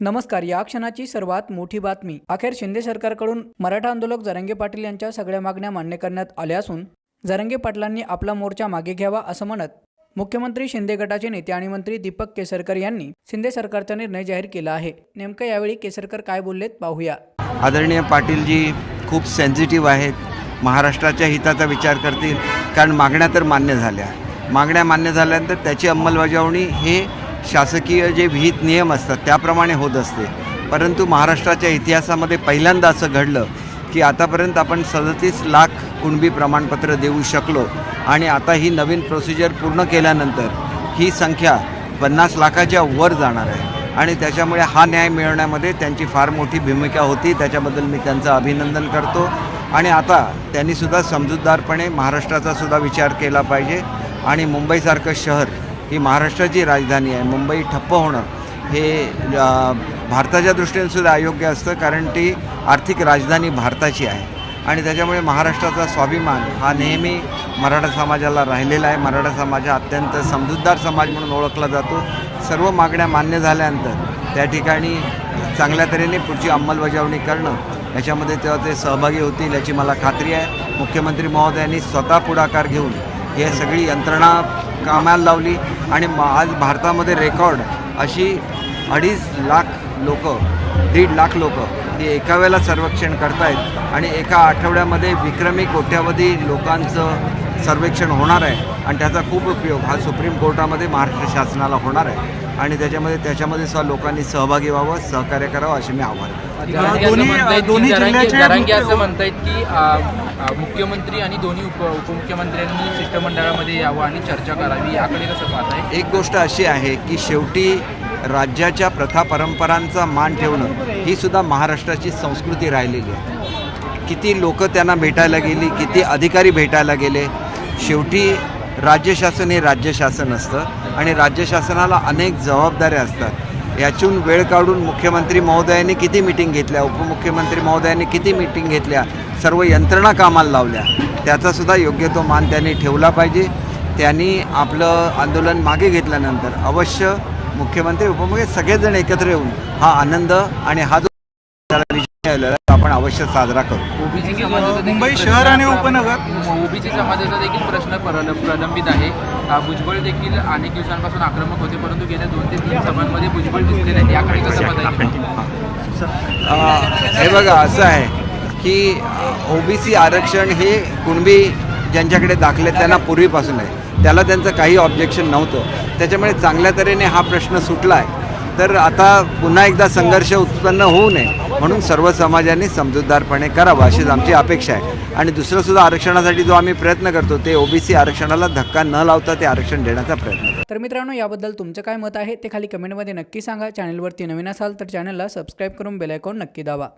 नमस्कार या क्षणाची सर्वात मोठी बातमी. अखेर शिंदे सरकारकडून मराठा आंदोलक जरंगे पाटील यांच्या सगळ्या मागण्या मान्य करण्यात आल्या असून जरंगे पाटलांनी आपला मोर्चा मागे घ्यावा असं म्हणत मुख्यमंत्री शिंदे गटाचे नेते आणि मंत्री दीपक केसरकर यांनी शिंदे सरकारचा निर्णय जाहीर केला आहे. नेमकं यावेळी केसरकर काय बोललेत पाहूया. आदरणीय पाटीलजी खूप सेन्सिटिव्ह आहेत. महाराष्ट्राच्या हिताचा विचार करतील. कारण मागण्या तर मान्य झाल्या. मागण्या मान्य झाल्यानंतर त्याची अंमलबजावणी हे शासकीय जे विहित नियम असतात त्याप्रमाणे होत असते. परंतु महाराष्ट्राच्या इतिहासामध्ये पहिल्यांदा असं घडलं की आतापर्यंत आपण सदतीस लाख कुणबी प्रमाणपत्र देऊ शकलो आणि आता ही नवीन प्रोसिजर पूर्ण केल्यानंतर ही संख्या पन्नास लाखाच्या वर जाणार आहे. आणि त्याच्यामुळे हा न्याय मिळवण्यामध्ये त्यांची फार मोठी भूमिका होती. त्याच्याबद्दल मी त्यांचं अभिनंदन करतो. आणि आता त्यांनीसुद्धा समजूतदारपणे महाराष्ट्राचा सुद्धा विचार केला पाहिजे. आणि मुंबईसारखं शहर ही महाराष्ट्राची राजधानी आहे मुंबई ठप्प होणं हे भारताच्या दृष्टीने सुद्धा अयोग्य असतं कारण ती आर्थिक राजधानी भारताची आहे. आणि त्याच्यामुळे महाराष्ट्राचा स्वाभिमान हा नेहमी मराठा समाजाला राहिलेला आहे. मराठा समाज हा अत्यंत समजूतदार समाज म्हणून ओळखला जातो. सर्व मागण्या मान्य झाल्यानंतर त्या ठिकाणी चांगल्या तऱ्हेने पुढची अंमलबजावणी करणं याच्यामध्ये तेव्हा ते सहभागी होतील याची मला खात्री आहे. मुख्यमंत्री महोदयांनी स्वतः पुढाकार घेऊन हे सगळी यंत्रणा कामाला लावली आणि म- आज भारतामध्ये रेकॉर्ड अशी अडीच लाख लोक दीड लाख लोक हे एका वेळेला सर्वेक्षण करतायत. आणि एका आठवड्यामध्ये विक्रमी कोट्यावधी लोकांचं सर्वेक्षण होणार आहे आणि त्याचा खूप उपयोग हा सुप्रीम कोर्टामध्ये महाराष्ट्र शासनाला होणार आहे. आणि त्याच्यामध्ये त्याच्यामध्ये सुद्धा लोकांनी सहभागी व्हावं सहकार्य करावं असे मी आव्हान दोन्ही- असं म्हणतायत की मुख्यमंत्री आणि दोन्ही उप उपमुख्यमंत्र्यांनी शिष्टमंडळामध्ये यावं आणि चर्चा करावी याकडे कसं पाहताय एक गोष्ट अशी आहे की शेवटी राज्याच्या प्रथा परंपरांचा मान ठेवणं ही सुद्धा महाराष्ट्राची संस्कृती राहिलेली आहे. किती लोक त्यांना भेटायला गेली किती अधिकारी भेटायला गेले शेवटी राज्य शासन हे राज्य शासन असतं आणि राज्य शासनाला अनेक जबाबदाऱ्या असतात. यातून वेळ काढून मुख्यमंत्री महोदयांनी किती मिटिंग घेतल्या उपमुख्यमंत्री महोदयांनी किती मिटिंग घेतल्या सर्व यंत्रणा कामाला लावल्या त्याचासुद्धा योग्य तो मान त्यांनी ठेवला पाहिजे. त्यांनी आपलं आंदोलन मागे घेतल्यानंतर अवश्य मुख्यमंत्री उपमुख्य सगळेजण एकत्र येऊन हा आनंद आणि हा जो तो आपण अवश्य साजरा करू. ओबीसी समाजाचा देखील मुंबई प्रश्न- शहर आणि उपनगर. ओबीसी समाजाचा देखील प्रश्न प्रल- प्रलंबित आहे. भुजबळ देखील अनेक दिवसांपासून आक्रमक होते परंतु गेल्या दोन ते तीन सभांमध्ये भुजबळ दिसले नाहीत. याकडे कसं अ, हे बघा असं आहे की ओबीसी आरक्षण हे कुणबी ज्यांच्याकडे दाखले त्यांना पूर्वीपासून आहे. त्याला त्यांचं काही ऑब्जेक्शन नव्हतं. त्याच्यामुळे चांगल्या तऱ्हेने हा प्रश्न सुटला आहे तर आता पुन्हा एकदा संघर्ष उत्पन्न होऊ नये. म्हणून सर्व समाजाने समजूतदारपणे करावं अशीच आमची अपेक्षा आहे. आणि दुसरं सुद्धा आरक्षणासाठी जो आम्ही प्रयत्न करतो ते ओबीसी आरक्षणाला धक्का न लावता ते आरक्षण देण्याचा प्रयत्न करतो. तर मित्रांनो याबद्दल तुमचं काय मत आहे ते खाली कमेंटमध्ये नक्की सांगा. चॅनलवरती नवीन असाल तर चॅनलला सबस्क्राईब करून बेलायकॉन नक्की दाबा.